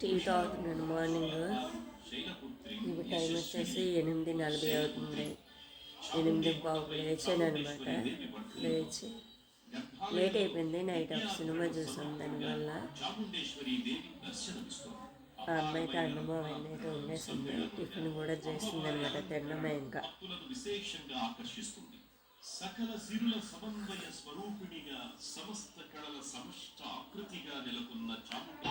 Tea తాగుతున్నాను morning ఇవి time వచ్చేసి ఎనిమిది నలభై అవుతుంది. ఎనిమిది పావుకు లేచాను అనమాట లేచి లేట్ అయిపోయింది నైట్ ఆఫ్ సినిమా చూసాం దానివల్ల. ఆ అమ్మాయికి అన్నమో అవన్నీ అయితే ఉండేసింది. టిఫిన్ కూడా చేసింది అనమాట తిన్నమే ఇంకా. సకల సిరుల సమన్వయ స్వరూపిణిగా సమస్త కళల సమష్ట ఆకృతిగా నెలకొన్న Chamundi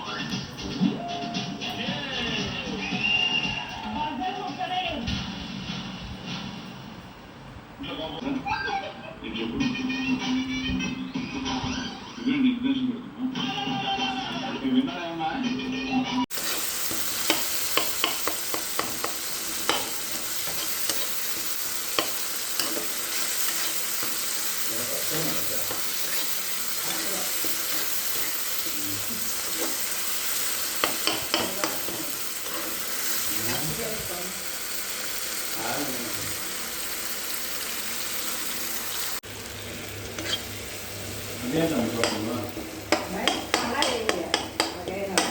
Đấy, lá đi kìa. Rồi đây rồi.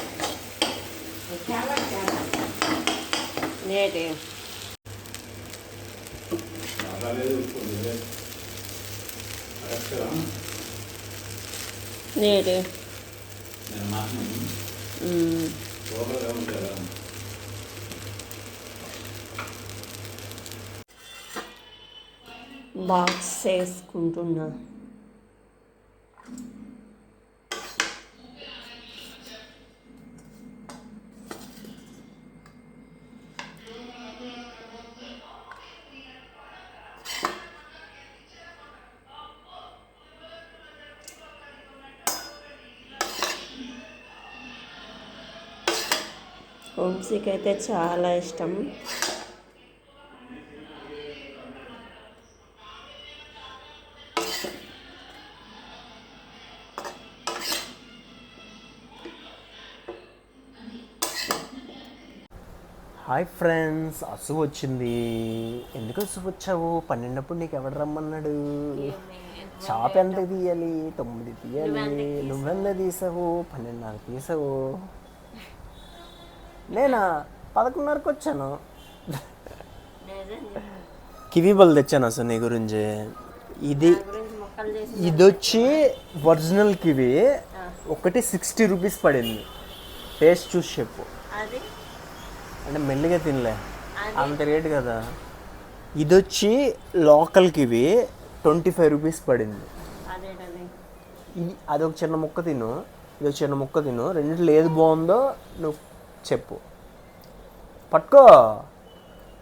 Rồi cháo lá cháo. Nghe tiền. നേരെ മാസം బాక్స్ వేసుకుంటున్నా హోమ్సిక్ అయితే చాలా ఇష్టం. హాయ్ ఫ్రెండ్స్ అసు వచ్చింది. ఎందుకు అసు వచ్చావు? పన్నెండప్పుడు నీకు ఎవడు రమ్మన్నాడు? షాప్ ఎంత తీయాలి? తొమ్మిది తీయాలి. నువ్వెంత తీసావు? పన్నెండున్నర తీసావు. నేనా? పదకొండున్నరకు వచ్చాను. కివీ బల్ తెచ్చాను అసలు నీ గురించి. ఇది ఇది వచ్చి ఒరిజినల్ కివి. ఒకటి సిక్స్టీ రూపీస్ పడింది. టేస్ట్ చూసి చెప్పు. అది? అంటే మెల్లిగా తినలే. అంత రేట్ కదా. ఇది వచ్చి లోకల్కి ఇవి ట్వంటీ ఫైవ్ రూపీస్ పడింది. ఇది అది ఒక చిన్న ముక్క తిను. ఇది ఒక చిన్న ముక్క తిను. రెండిట్లో ఏది బాగుందో నువ్వు చెప్పు. పట్టుకో.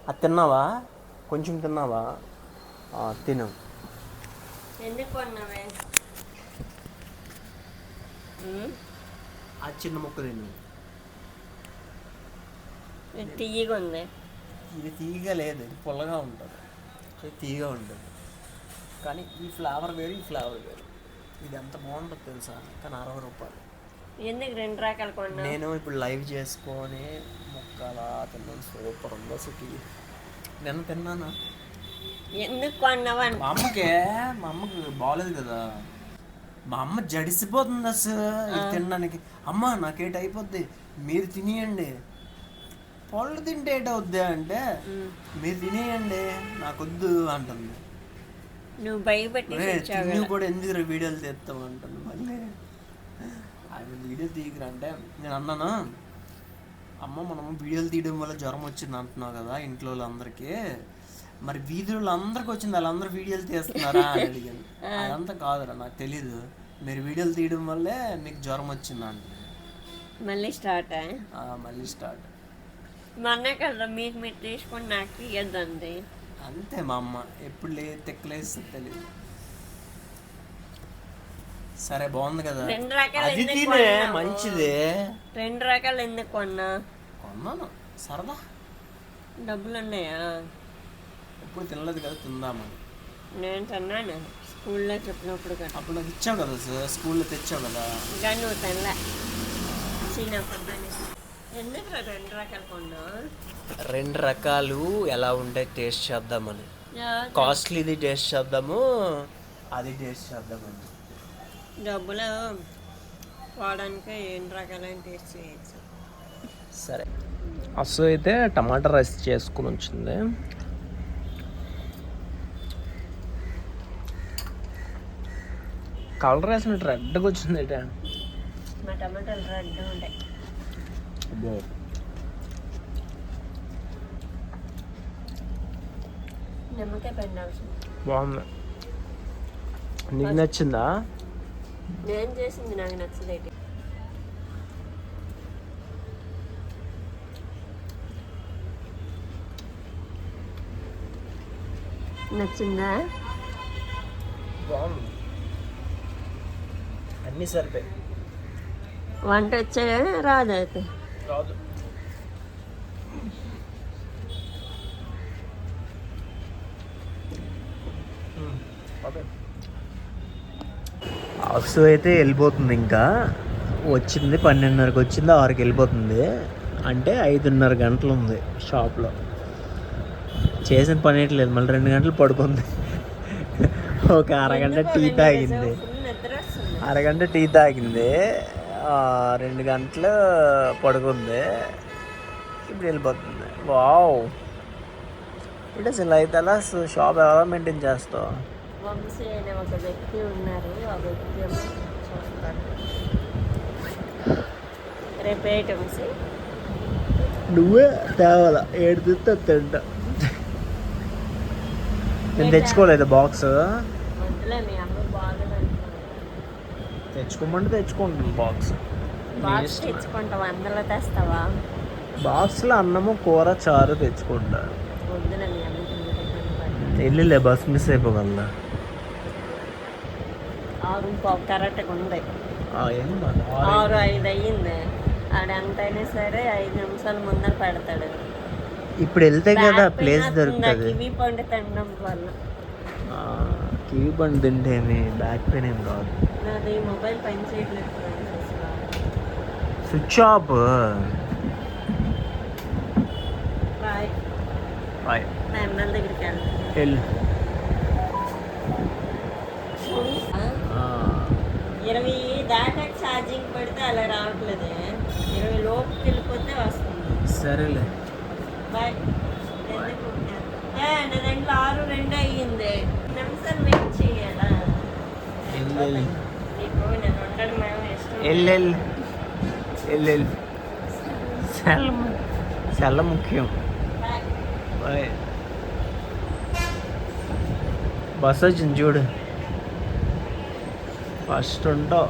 అది తిన్నావా? కొంచెం తిన్నావా? ఆ, తిను? ఆ చిన్న ముక్క తిను. తీయగా ఉంది. ఇది తీయగా లేదు ఇది పుల్లగా ఉంటుంది. ఇది తీయగా ఉంటుంది. కానీ ఈ ఫ్లేవర్ వేరు ఈ ఫ్లేవర్ వేరు. ఇది ఎంత బాగుంటుంది తెలుసా? కానీ అరవై రూపాయలు. ఎందుకు రెండు రకాలు కొన్నావు? నేను ఇప్పుడు లైవ్ చేసుకొని ముక్కలా తిన్నాను సూపర్ ఉంది అసలు నిన్న తిన్నాను? ఎందుకు కొన్నావు మా అమ్మకే మా అమ్మకి బాగలేదు కదా. మా అమ్మ జడిసిపోతుంది అసలు తినడానికి. అమ్మ నాకేట అయిపోద్ది మీరు తినేయండి. పళ్ళు తింటే ఏటవుద్ది అంటే మీరు తినేయండి నాకొద్దు అంటుంది. నువ్వు భయపెట్టి "ఒరేయ్, తెచ్చావు తిని కదా. కూడా ఎందుకు వీడియోలు తీస్తాం అంటుంది. మళ్ళీ వీడియో తీయకరా అంటే నేను అన్నాను అమ్మ మనం వీడియోలు తీయడం వల్ల జ్వరం వచ్చింది అంటున్నావు కదా ఇంట్లో వాళ్ళందరికీ. మరి వీధుల్లో అందరికి వచ్చింది వాళ్ళందరూ వీడియోలు తీస్తున్నారా అని అడిగాను. అదంతా కాదురా నాకు తెలీదు. మీరు వీడియోలు తీయడం వల్లే మీకు జ్వరం వచ్చింది అంటున్నాను మళ్ళీ స్టార్ట్? మళ్ళీ స్టార్ట్. మొన్న కదా మీకు మీరు తీసుకొని నాకు తీయద్దండి అంతే మా అమ్మ ఎప్పుడు లే తెక్కలేస్తే తెలియదు సరే బాగుంది కదా. రెండు రకాలు అది ఎందుకు తినే కొన్నావు? మంచిదే. రెండు రకాలు ఎందుకు కొన్నా? కొన్నాను. సరదా. డబ్బులు ఉన్నాయా? ఎప్పుడు తినలేదు కదా తిందామని. నేను తిన్నాను. స్కూల్లో చెప్పినప్పుడు కదా. అప్పుడు నాకు ఇచ్చావు కదా సార్. స్కూల్లో తెచ్చావు కదా. ఇంకా నువ్వు తినలే. చిన్నప్పుడు రెండు రకాలు కొన్నావు రెండు రకాలు ఎలా ఉంటాయి టేస్ట్ చేద్దామని. యా, కాస్ట్లీది టేస్ట్ చేద్దాము అది టేస్ట్ చేద్దామని డబ్బులు పోవడానికి ఎన్ని రకాలైన టేస్ట్ చేయొచ్చు? సరే. అస్సు అయితే టమాటా రైస్ చేసుకుని వచ్చింది కలర్ వేసినట్టు రెడ్గా వచ్చింది అయితే మా టమాటాలు రెడ్ ఉంటాయి. నిమ్మకాయ పెట్టాల్సింది బాగుంది నీకు నచ్చిందా నేను చేసింది నాకు నచ్చలేదు నచ్చిందా బాగుంది అన్నీ సరిపోయి వంట వచ్చా రాదు అయితే రాదు అప్సు అయితే వెళ్ళిపోతుంది ఇంకా. వచ్చింది పన్నెండున్నరకు వచ్చింది ఆరుకి వెళ్ళిపోతుంది. అంటే ఐదున్నర గంటలు ఉంది షాప్లో. చేసిన పని ఏంటి మళ్ళీ రెండు గంటలు పడుకుంది. ఒక అరగంట టీ తాగింది. అరగంట టీ తాగింది. రెండు గంటలు పడుకుంది. ఇప్పుడు వెళ్ళిపోతుంది. వావ్. ఇట్ అసలు అయితే అలా షాప్ ఎలా మెయింటైన్ చేస్తావు? వంశీ అనే ఒక వ్యక్తి ఉన్నారు. ఆ వ్యక్తి ఏమో చూస్తాడు. రేపు ఏంటి వంశీ? నువ్వే తేవాల? ఏడు తింటే తింటా. నేను తెచ్చుకోలేదు బాక్స్. వద్దులే మీ అమ్మ బాగాలేదు అంటున్నాను తెచ్చుకోమంటే తెచ్చుకుంటాను బాక్స్. బాక్స్ తెచ్చుకుంటావా? అందులో తెస్తావా? బాక్స్లో అన్నము కూర చారు తెచ్చుకుంటా. వద్దులే మీ అమ్మకి ఎందుకు ఇబ్బంది పడతావు? వెళ్ళిలే బస్ మిస్ అయిపోగలదా ఆరు కరెక్ట్గా ఉంది. ఆరు ఐదు అయ్యింది. ఆడ ఎంతైనా సరే ఐదు నిమిషాల ముందర పెడతాడు. ఇప్పుడు వెళ్తే కదా ప్లేస్ దొరుకుతుంది. కివి పండు తినడం వల్ల. పండు తింటేమి బ్యాక్ పెయిన్ ఏం రాదు. నాది మొబైల్ పని చేయట్లేదు స్విచ్ ఆఫ్. బాయ్. బాయ్. మా ఎమ్మెల్యే దగ్గరికి వెళ్ళు. ఇరవై దాకా ఛార్జింగ్ పెడితే అలా రావట్లేదు. ఇరవై లోపు వెళ్ళిపోతే వస్తుంది. సరేలే. బాయ్. నా దాంట్లో ఆరు రెండు అయ్యింది వెళ్ళు, వెళ్ళు. నీకు నేను ఉండడం ఏమో ఇష్టం వెళ్ళు వెళ్ళు వెళ్ళు వెళ్ళు సెల్ల ము- సెల్ల ముఖ్యం బాయ్ బాయ్ బస్ వచ్చింది చూడు ఫస్ట్ ఉంటావు